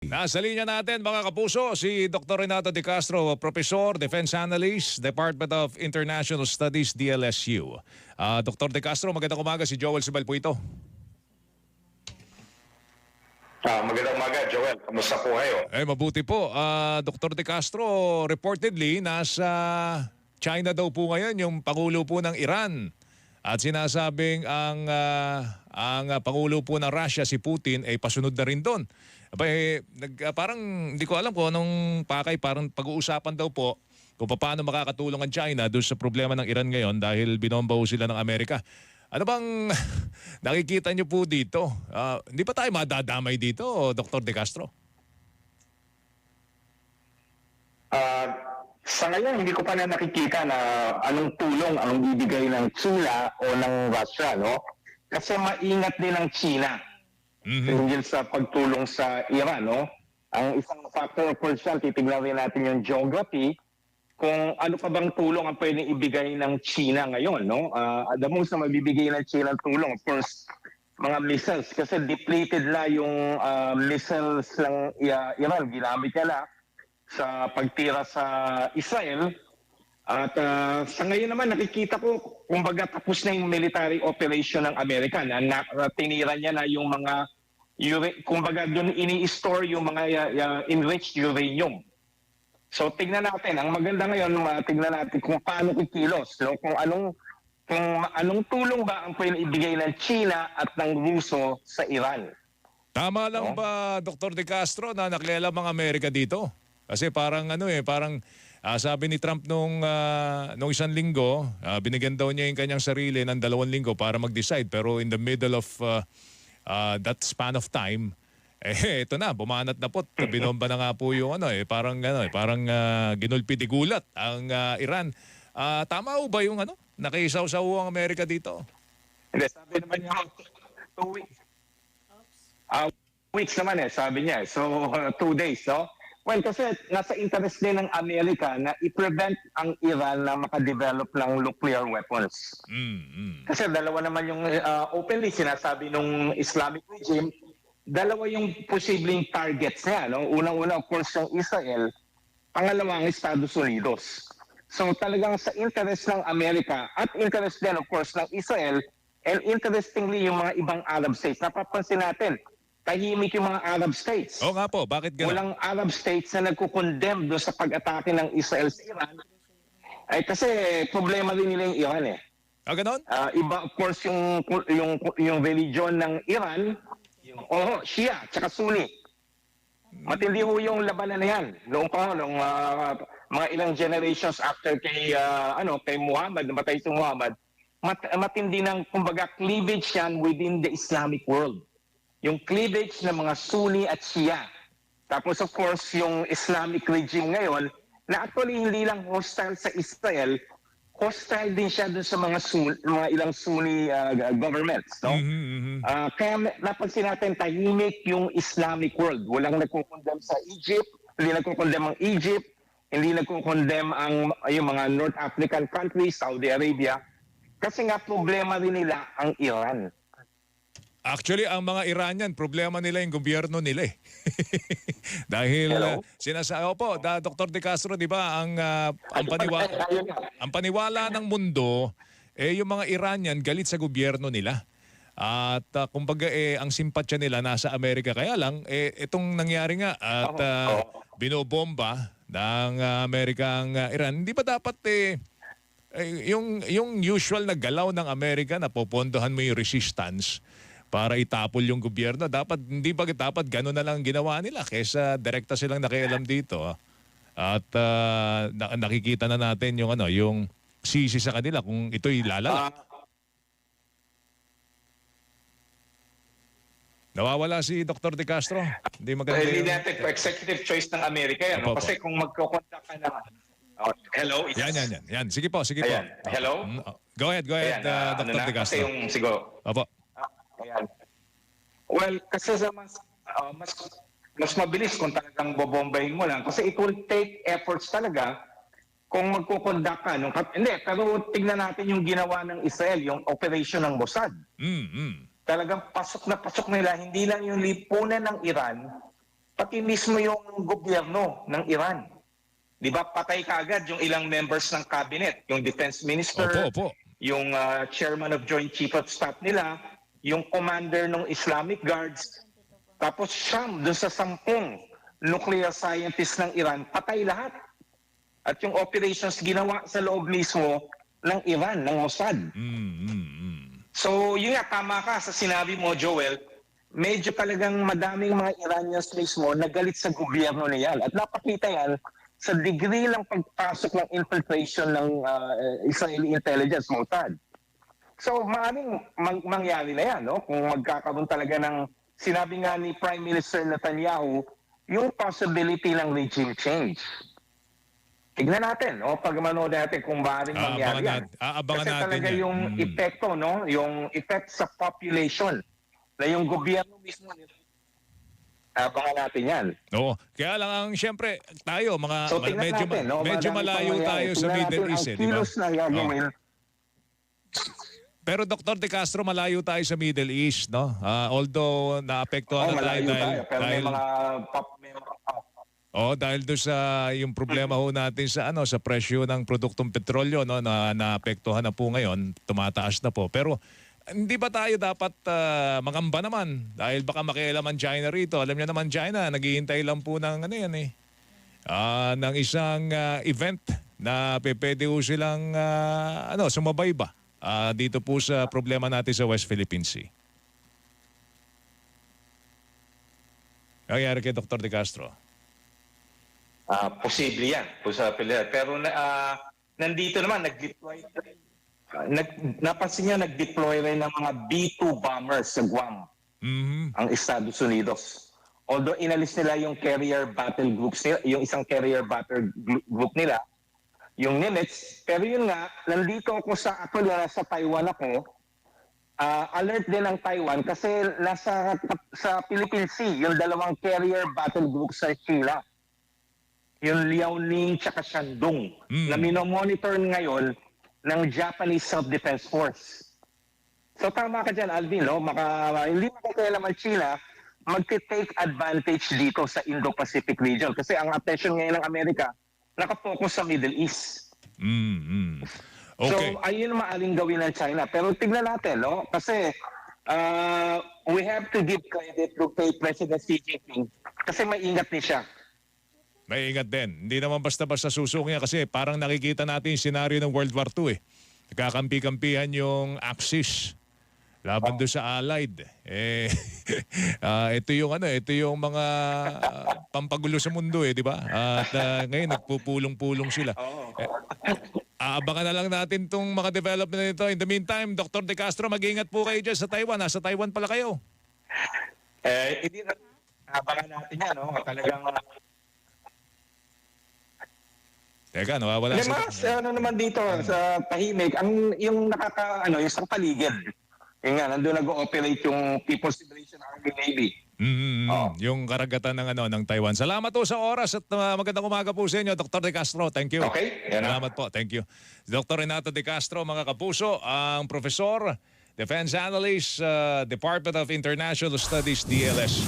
Nasa linya natin mga kapuso si Dr. Renato De Castro, Professor, Defense Analyst, Department of International Studies, DLSU. Ah, Dr. De Castro, magandang umaga. Si Joel Subal po ito. Ah, magandang umaga, Joel. Kamusta po kayo? Eh, mabuti po. Ah, Dr. De Castro, reportedly, nasa China daw po ngayon yung Pangulo po ng Iran. At sinasabing ang, ah, ang Pangulo po ng Russia, si Putin, ay pasunod na rin doon. Aba, eh, nag, ah, parang hindi ko alam kung anong pakay, parang pag-uusapan daw po kung paano makakatulong ang China doon sa problema ng Iran ngayon dahil binomba sila ng Amerika. Ano bang nakikita niyo po dito? Ah, hindi pa tayo madadamay dito, Dr. De Castro? Ah, sa ngayon, hindi ko pa na nakikita na anong tulong ang bibigay ng China o ng Russia, no? Kasi maingat din ang China Mhm. hinggil sa pagtulong sa Iran, no? Ang isang factor of course titignan rin natin yung geography, kung ano pa bang tulong ang pwedeng ibigay ng China ngayon, no? Uh, the most na mabibigay ng China ng tulong, of course, mga missiles. Kasi depleted na yung ah, missiles ng uh, Iran. Ginamit niya na sa pagtira sa Israel. At ah, sa ngayon naman, nakikita ko, kumbaga tapos na yung military operation ng Amerika na, na, tinira niya na yung mga, kumbaga doon ini-store yung mga uh, uh, enriched uranium. So tingnan natin, ang maganda ngayon, uh, tingnan natin kung paano kikilos, no? kung anong kung anong tulong ba ang pwede ibigay ng China at ng Ruso sa Iran. Tama lang Oo. ba, Dr. De Castro, na nakialam ang Amerika dito? Kasi parang ano eh, parang ah, sabi ni Trump nung, ah, nung isang linggo, ah, binigyan daw niya yung kanyang sarili ng dalawang linggo para mag-decide. Pero in the middle of ah, ah, that span of time, eh ito na, bumanat na po. Binomba na nga po yung ano eh, parang ano eh, parang ah, ginulpi-digulat ang ah, Iran. Ah, tama ba yung ano? Nakisaw-saw ang Amerika dito? Hindi, sabi naman niya, two weeks. Ah, weeks naman eh, sabi niya. So, uh, two days, no? Well, kasi nasa interest din ng Amerika na i-prevent ang Iran na makadevelop ng nuclear weapons. Mm, mm. Kasi dalawa naman yung uh, openly sinasabi nung Islamic regime, dalawa yung posibleng targets niya. No? Unang-una, of course, yung Israel. Pangalawa, ang Estados Unidos. So talagang sa interest ng Amerika at interest din, of course, ng Israel and interestingly, yung mga ibang Arab states. Napapansin natin, tahimik yung mga Arab states. Oo nga po, bakit gano'n? Walang Arab states na nagkukondemn doon sa pag-atake ng Israel sa Iran. Ay kasi problema din nila yung Iran eh. Ah, gano'n? Ah, iba of course yung yung yung religion ng Iran, yung oh, Shia tsaka Sunni. Matindi ho yung labanan na yan. Noong pa noong ah, mga ilang generations after kay ah, ano kay Muhammad, namatay si Muhammad, mat, matindi ng kumbaga cleavage yan within the Islamic world. Yung cleavage ng mga Sunni at Shia. Tapos of course yung Islamic regime ngayon na actually hindi lang hostile sa Israel, hostile din siya dun sa mga Sun- mga ilang Sunni uh, governments, no? Mhm, mhm. Ah, kaya na- napansin natin tahimik yung Islamic world. Walang nagkukondem sa Egypt, hindi nagkukondem ang Egypt, hindi nagkukondem ang yung mga North African countries, Saudi Arabia. Kasi nga problema rin nila ang Iran. Actually, ang mga Iranian, problema nila yung gobyerno nila eh. Dahil uh, sinasabi, opo, da, Dr. De Castro, di ba, ang, ah, ang, paniwa, Ay, ayun nga. ang paniwala ng mundo, eh, yung mga Iranian galit sa gobyerno nila. At ah, kumbaga, eh, ang simpatsya nila nasa Amerika. Kaya lang, eh, itong nangyari nga at oo. binobomba ng ah, Amerika ang ah, Iran, hindi ba dapat eh, eh, yung, yung usual na galaw ng Amerika na popondohan mo yung resistance para itapol yung gobyerno. Dapat, hindi ba dapat gano'n na lang ang ginawa nila kaysa direkta silang nakialam dito. At ah, na- nakikita na natin yung ano, yung sisi sa kanila kung ito'y lalala. Nawawala si Dr. De Castro. Hindi maganda Hindi yung... natin po, executive choice ng Amerika yan. Opo, no? Kasi kung magkukonta ka na... Oh, hello? yes. Yan, yan, yan. yan. Sige po, sige po. Ayan. Hello? Mm, oh. Go ahead, go ahead, Ayan, uh, ah, Dr. ano De Kasi Castro. yung, siguro, Opo. Ayan. Well, kasi sa mas, ah, mas, mas mabilis kung talagang bobombahin mo lang. Kasi it will take efforts talaga kung magkukondak ka. Nung, hindi, pero tignan natin yung ginawa ng Israel, yung operation ng Mossad. Mm, mm. Talagang pasok na pasok nila, hindi lang yung lipunan ng Iran, pati mismo yung gobyerno ng Iran. Di ba patay kaagad yung ilang members ng cabinet, yung defense minister, Opo, opo. yung ah, chairman of Joint Chief of Staff nila, yung commander ng Islamic Guards, tapos siyam doon sa sampung nuclear scientist ng Iran, patay lahat. At yung operations ginawa sa loob mismo ng Iran, ng Mossad. Mm, mm. So, yun nga, tama ka sa sinabi mo, Joel. Medyo talagang madaming mga Iranians mismo nagalit sa gobyerno na yan. At napakita yan sa degree ng pagpasok ng infiltration ng ah, Israeli intelligence, Mossad. So, maaaring mang- mangyari na yan, no? Kung magkakaroon talaga ng, sinabi nga ni Prime Minister Netanyahu, yung possibility ng regime change. Tignan natin, no? Pag manood natin kung maaaring mangyari Aabangan yan. aabangan Kasi natin talaga yan. yung Mm. epekto, no? Yung effect sa population na yung gobyerno mismo. Abangan natin yan. Oo. Kaya lang ang siyempre tayo mga So medyo natin, no? medyo malayo tayo sa Middle East, eh, ang di ba? kilos na gagawin. Pero Dr. De Castro, malayo tayo sa Middle East, no? Ah, although naapektuhan Oh, na tayo dahil, tayo. Pero dahil may mga pop, may mga pop. Oh, dahil do sa yung problema ho natin sa ano sa presyo ng produktong petrolyo no na naapektuhan na po ngayon, tumataas na po. Pero hindi ba tayo dapat ah, mangamba naman dahil baka makialam ang China rito. Alam niyo naman China, naghihintay lang po ng ano yan eh. ah, ng isang ah, event na pwede silang ah, ano sumabay ba ah, dito po sa problema natin sa West Philippine Sea. Nangyari kay Dr. De Castro. Ah, posible yan. Posible. Pero na, ah, nandito naman, nag-deploy ah, nag, napansin niyo, nag-deploy rin ng mga B-2 bombers sa Guam. Mhm. ang Estados Unidos. Although inalis nila yung carrier battle groups nila, yung isang carrier battle group nila, yung Nimitz, pero yun nga, nandito ako sa, actually nasa Taiwan ako, Ah, alert din ang Taiwan kasi nasa sa Philippine Sea, yung dalawang carrier battle group sa China. Yung Liaoning tsaka Shandong Mm. na minomonitor ngayon ng Japanese Self-Defense Force. So tama ka dyan, Alvin, no? Maka, hindi makakailam ang China magte-take advantage dito sa Indo-Pacific region. Kasi ang attention ngayon ng Amerika, nakafocus sa Middle East. Mm, mm. Okay. So, ayun maaling gawin ng China. Pero tignan natin, no? Kasi uh, we have to give credit to President Xi Jinping kasi maingat din siya. May ingat din. Hindi naman basta-basta susok niya kasi parang nakikita natin yung senaryo ng World War II eh. Nagkakampi-kampihan yung Axis laban doon sa Allied. Eh, ah, ito yung ano, ito yung mga ah, pampagulo sa mundo eh, di ba? At ah, ngayon nagpupulong-pulong sila. Eh, aabangan na lang natin tong mga development nito. In the meantime, Dr. De Castro, mag-ingat po kayo dyan sa Taiwan. Nasa Taiwan pala kayo. Eh, hindi na abangan natin yan, no? Talagang Teka, nawawala si... mas, ano naman dito sa tahimik, ang yung nakaka ano, yung sa paligid. Yung nga, nandun nag-ooperate yung People's Liberation Army Navy. Mm, Oo. yung karagatan ng ano ng Taiwan. Salamat po sa oras at uh, magandang umaga po sa inyo, Dr. De Castro. Thank you. Okay? Yan na. Salamat po. Thank you. Dr. Renato De Castro, mga kapuso, ang profesor, defense analyst, uh, Department of International Studies, DLSU.